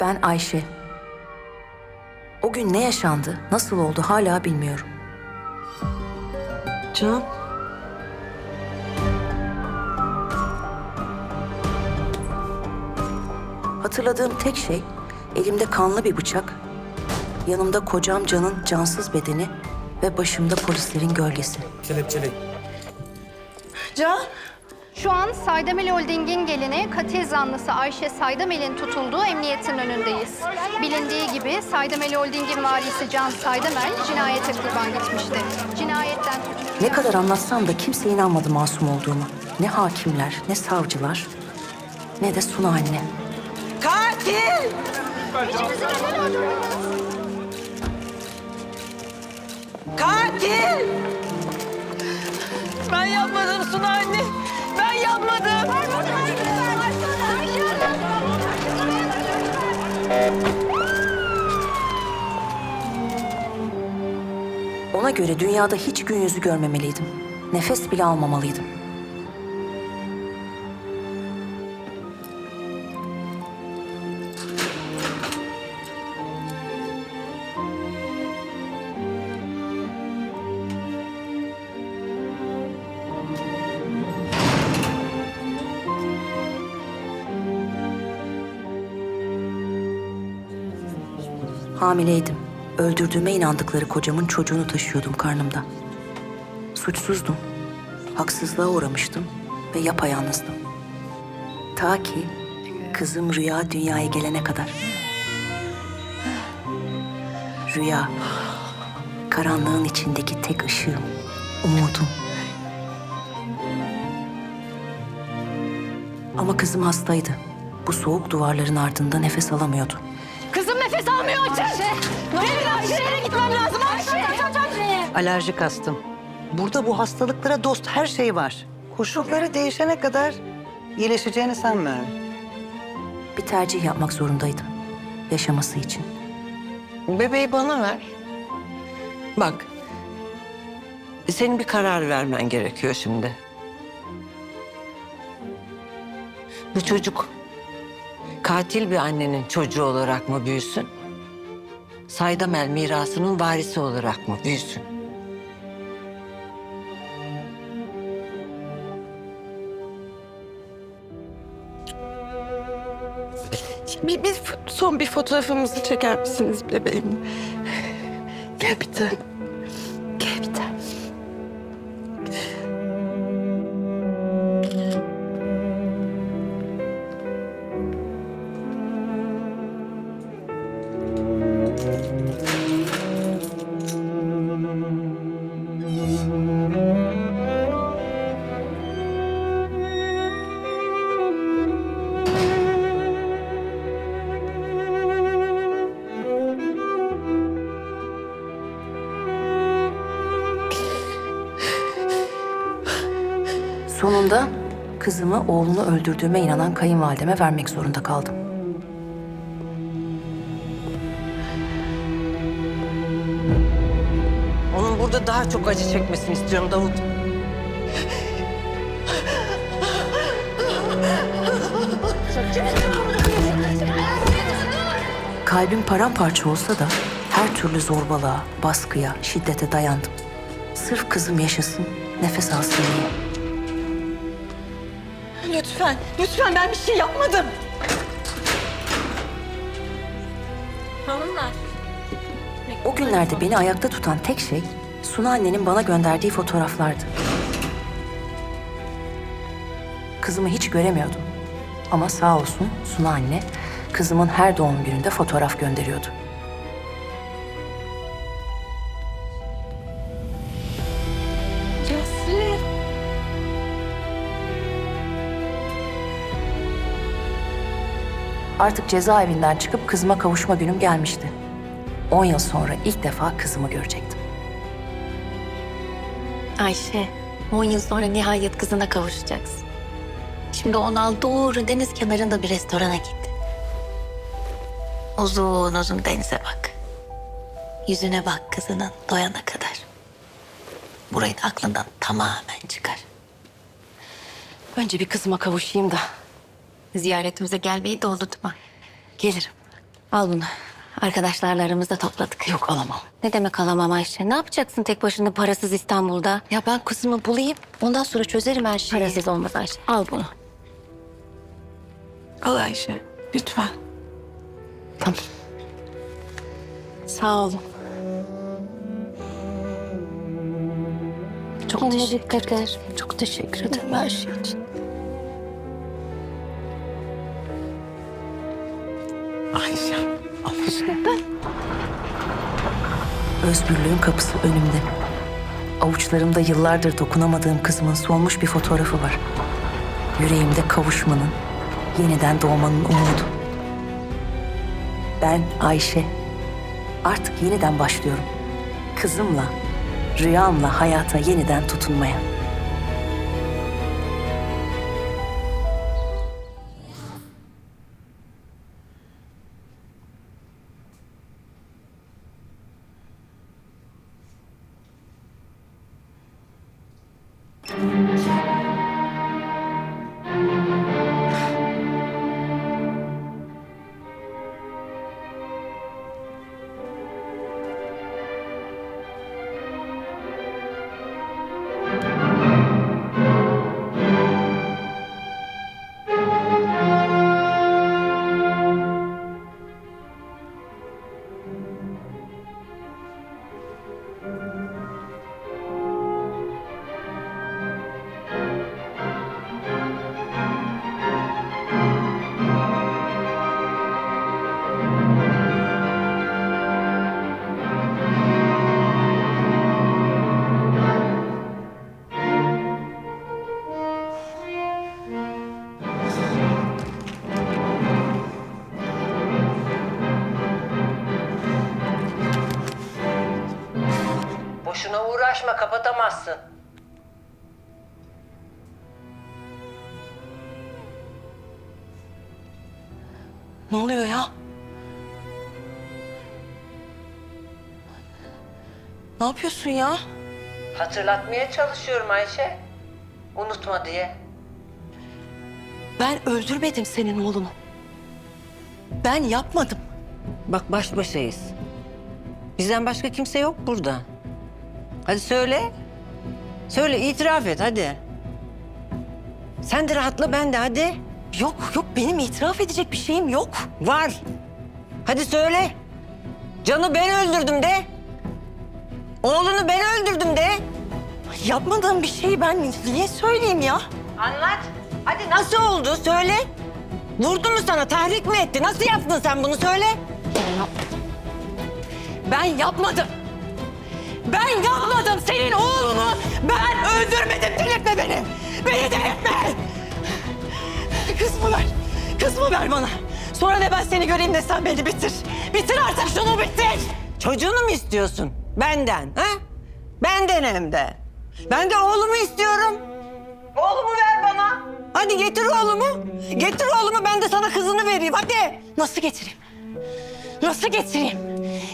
Ben Ayşe. O gün ne yaşandı, nasıl oldu hala bilmiyorum. Can. Hatırladığım tek şey elimde kanlı bir bıçak, yanımda kocam Can'ın cansız bedeni ve başımda polislerin gölgesi. Kelepçeli. Can. Şu an Saydamel Holding'in gelini katil zanlısı Ayşe Saydamel'in tutulduğu emniyetin önündeyiz. Bilindiği gibi Saydamel Holding'in varisi Can Saydamel cinayete kurban gitmişti. Cinayetten tutuklu... Ne kadar anlatsam da kimse inanmadı masum olduğumu. Ne hakimler, ne savcılar, ne de Suna anne. Katil. Katil. Ben yapmadım Suna anne. Ben yapmadım. Ona göre dünyada hiç gün yüzü görmemeliydim. Nefes bile almamalıydım. Hamileydim. Öldürdüğüme inandıkları kocamın çocuğunu taşıyordum karnımda. Suçsuzdum. Haksızlığa uğramıştım ve yapayalnızdım. Ta ki kızım Rüya dünyaya gelene kadar. Rüya, karanlığın içindeki tek ışığım, umudum. Ama kızım hastaydı. Bu soğuk duvarların ardında nefes alamıyordu. Nefes almıyor Ayşe! Ne oluyor Ayşe'ye gitmem lazım Ayşe! Alerjik astım. Burada bu hastalıklara dost her şey var. Koşulları değişene kadar iyileşeceğini sanmıyorum. Bir tercih yapmak zorundaydım. Yaşaması için. Bebeği bana ver. Bak. Senin bir karar vermen gerekiyor şimdi. Bu çocuk katil bir annenin çocuğu olarak mı büyüsün? Saydamel mirasının varisi olarak mı büyüsün? Bir, bir son bir fotoğrafımızı çeker misiniz bebeğim? Gel bir tane. Sonunda kızımı oğlunu öldürdüğüme inanan kayınvalideme vermek zorunda kaldım. Onun burada daha çok acı çekmesini istiyorum Davut. Kalbim paramparça olsa da her türlü zorbalığa, baskıya, şiddete dayandım. Sırf kızım yaşasın, nefes alsın diye. Lütfen, lütfen ben bir şey yapmadım. O günlerde beni ayakta tutan tek şey Suna annenin bana gönderdiği fotoğraflardı. Kızımı hiç göremiyordum. Ama sağ olsun Suna anne kızımın her doğum gününde fotoğraf gönderiyordu. Artık cezaevinden çıkıp kızıma kavuşma günüm gelmişti. 10 yıl sonra ilk defa kızımı görecektim. Ayşe, 10 yıl sonra nihayet kızına kavuşacaksın. Şimdi onu al doğru deniz kenarında bir restorana git. Uzun uzun denize bak. Yüzüne bak kızının doyana kadar. Burayı da aklından tamamen çıkar. Önce bir kızıma kavuşayım da ziyaretimize gelmeyi de unutma. Gelirim. Al bunu. Arkadaşlarla aramızda topladık. Yok alamam. Ne demek alamam Ayşe? Ne yapacaksın tek başına parasız İstanbul'da? Ya ben kızımı bulayım. Ondan sonra çözerim her şeyi. Parasız olmaz Ayşe. Al bunu. Al Ayşe. Lütfen. Tamam. Sağ olun. Çok Kendine dikkat et. Çok teşekkür ederim her şey için. Ayşe. Özgürlüğün kapısı önümde. Avuçlarımda yıllardır dokunamadığım kızımın solmuş bir fotoğrafı var. Yüreğimde kavuşmanın, yeniden doğmanın umudu. Ben Ayşe. Artık yeniden başlıyorum. Kızımla, rüyamla hayata yeniden tutunmaya. Uğraşma kapatamazsın. Ne oluyor ya? Ne yapıyorsun ya? Hatırlatmaya çalışıyorum Ayşe. Unutma diye. Ben öldürmedim senin oğlunu. Ben yapmadım. Bak baş başayız. Bizden başka kimse yok burada. Hadi söyle. Söyle itiraf et hadi. Sen de rahatla ben de hadi. Yok yok benim itiraf edecek bir şeyim yok. Var. Hadi söyle. Canı ben öldürdüm de. Oğlunu ben öldürdüm de. Yapmadığım bir şeyi ben niye söyleyeyim ya? Anlat. Hadi nasıl oldu söyle. Vurdu mu sana tahrik mi etti? Nasıl yaptın sen bunu söyle. Ben yapmadım. Ben yapmadım senin oğlunu. Ben öldürmedim. Delirtme beni. Beni delirtme. Kızımı ver. Kızımı ver bana. Sonra ne ben seni göreyim ne sen beni bitir. Bitir artık şunu bitir. Çocuğunu mu istiyorsun? Benden ha? Benden hem de. Ben de oğlumu istiyorum. Oğlumu ver bana. Hadi getir oğlumu. Getir oğlumu ben de sana kızını vereyim hadi. Nasıl getireyim? Nasıl getireyim?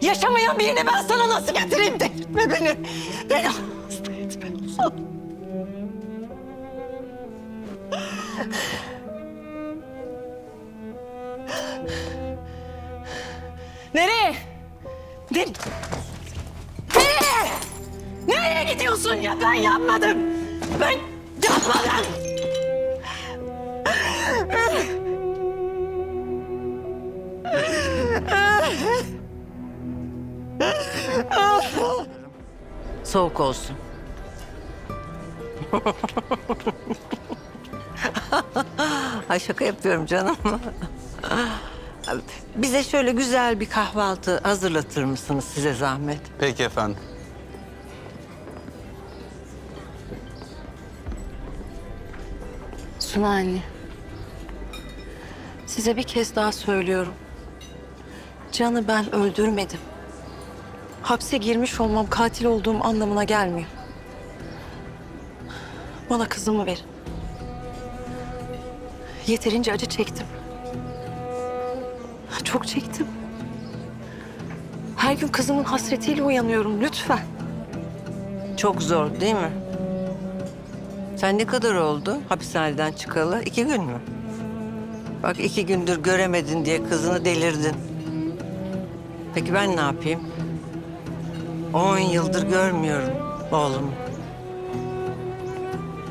Yaşamayan birini ben sana nasıl getireyim? Delirtme beni. Beni hasta etme. Nereye? Nereye? Nereye? Nereye gidiyorsun ya? Ben yapmadım. Ben yapmadım. Soğuk olsun. Ay şaka yapıyorum canım. Bize şöyle güzel bir kahvaltı hazırlatır mısınız size zahmet? Peki efendim. Suna anne. Size bir kez daha söylüyorum. Can'ı ben öldürmedim. Hapse girmiş olmam katil olduğum anlamına gelmiyor. Bana kızımı verin. Yeterince acı çektim. Çok çektim. Her gün kızımın hasretiyle uyanıyorum lütfen. Çok zor değil mi? Sen ne kadar oldu hapishaneden çıkalı? İki gün mü? Bak iki gündür göremedin diye kızını delirdin. Peki ben ne yapayım? On yıldır görmüyorum oğlumu.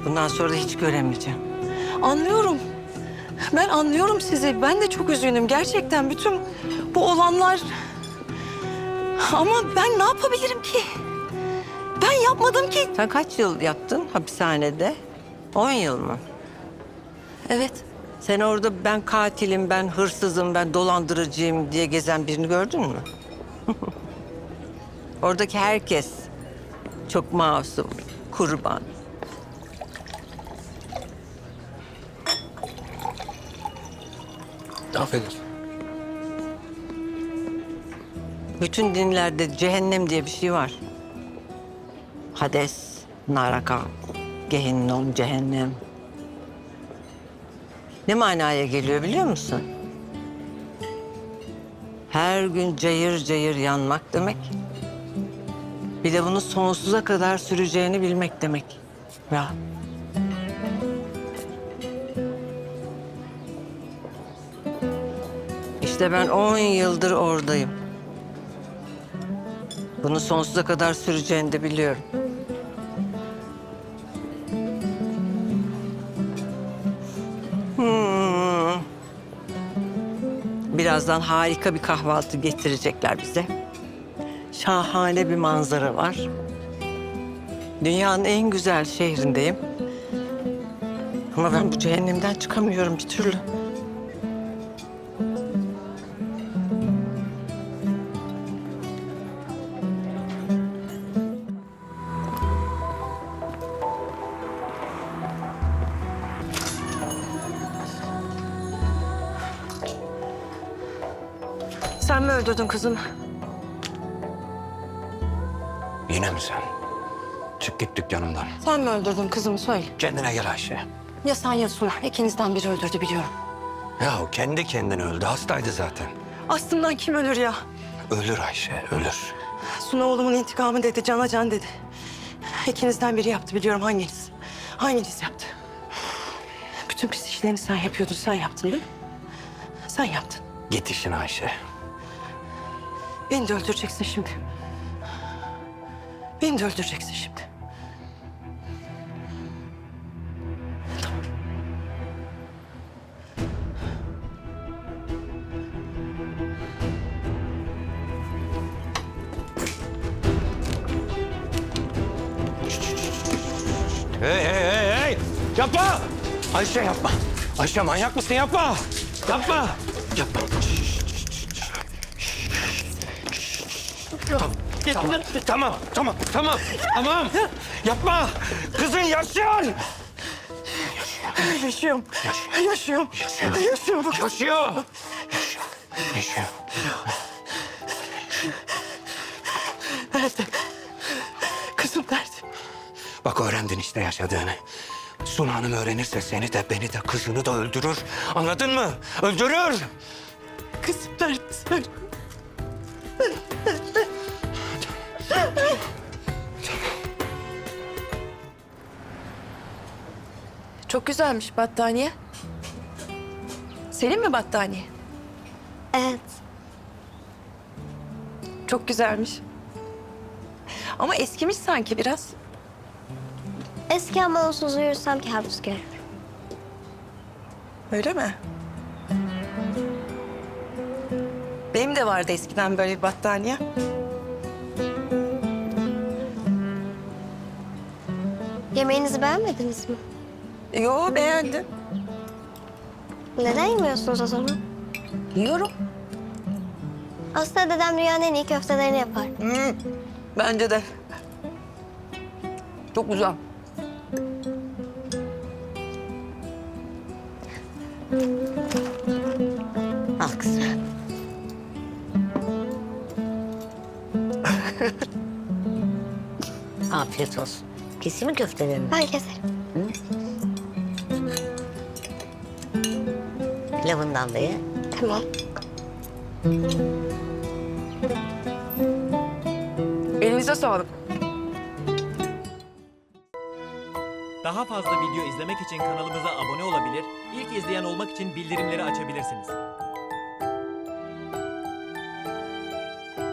Bundan sonra da hiç göremeyeceğim. Anlıyorum. Ben anlıyorum sizi. Ben de çok üzgünüm. Gerçekten bütün bu olanlar... Ama ben ne yapabilirim ki? Ben yapmadım ki. Sen kaç yıl yattın hapishanede? On yıl mı? Evet. Sen orada ben katilim, ben hırsızım, ben dolandırıcıyım diye gezen birini gördün mü? Oradaki herkes çok masum, kurban. Affedersin. Bütün dinlerde cehennem diye bir şey var. Hades, Naraka, Gehinnom, cehennem. Ne manaya geliyor biliyor musun? Her gün cayır cayır yanmak demek. Bir de bunu sonsuza kadar süreceğini bilmek demek. Ya. İşte ben on yıldır oradayım. Bunu sonsuza kadar süreceğini de biliyorum. Hmm. Birazdan harika bir kahvaltı getirecekler bize. Şahane bir manzara var. Dünyanın en güzel şehrindeyim. Ama ben bu cehennemden çıkamıyorum bir türlü. Sen mi öldürdün kızımı? Yine mi sen? Çık git dükkanımdan. Sen mi öldürdün kızımı söyle. Kendine gel Ayşe. Ya sen ya Suna. İkinizden biri öldürdü biliyorum. Ya o kendi kendine öldü. Hastaydı zaten. Aslından kim ölür ya? Ölür Ayşe, ölür. Suna oğlumun intikamı dedi, cana can dedi. İkinizden biri yaptı biliyorum hanginiz? Hanginiz yaptı? Bütün pis işlerini sen yapıyordun, sen yaptın değil mi? Sen yaptın. Git işine Ayşe. Beni de öldüreceksin şimdi. Beni de öldüreceksin şimdi. Hey hey hey hey! Yapma! Ayşe yapma. Ayşe manyak mısın? Yapma! Yapma. Tamam, tamam, tamam, tamam, tamam. Yapma! Kızın yaşıyor! Yaşıyorum. Yaşıyorum. Yaşıyorum. Yaşıyor! Yaşıyor. Nerede? Kızım nerede? Bak öğrendin işte yaşadığını. Suna Hanım öğrenirse seni de beni de kızını da öldürür. Anladın mı? Öldürür. Kızım nerede? Söyle. Çok güzelmiş battaniye. Senin mi battaniye? Evet. Çok güzelmiş. Ama eskimiş sanki biraz. Eski ama onsuz uyursam kabus görürüm. Öyle mi? Benim de vardı eskiden böyle bir battaniye. Yemeğinizi beğenmediniz mi? Yo beğendim. Neden yemiyorsunuz o zaman? Yiyorum. Aslında dedem dünyanın en iyi köftelerini yapar. Bence de. Çok güzel. Al kızım. Afiyet olsun. Keseyim mi köftelerini? Ben keserim. Pilavından da ye. Tamam. Elinize sağlık. Daha fazla video izlemek için kanalımıza abone olabilir, ilk izleyen olmak için bildirimleri açabilirsiniz.